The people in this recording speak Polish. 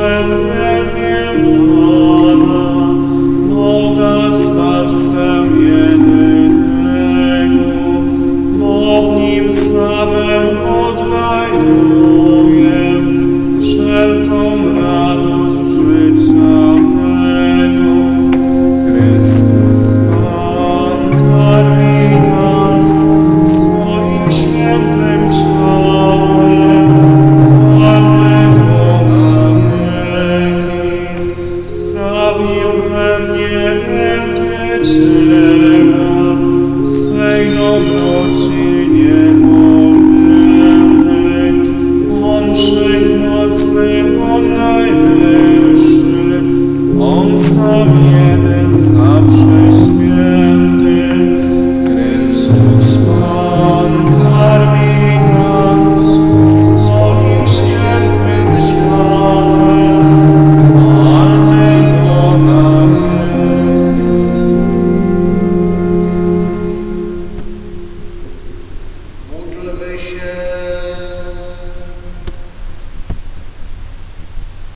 Ave Maria, dzieła swej dobroczynie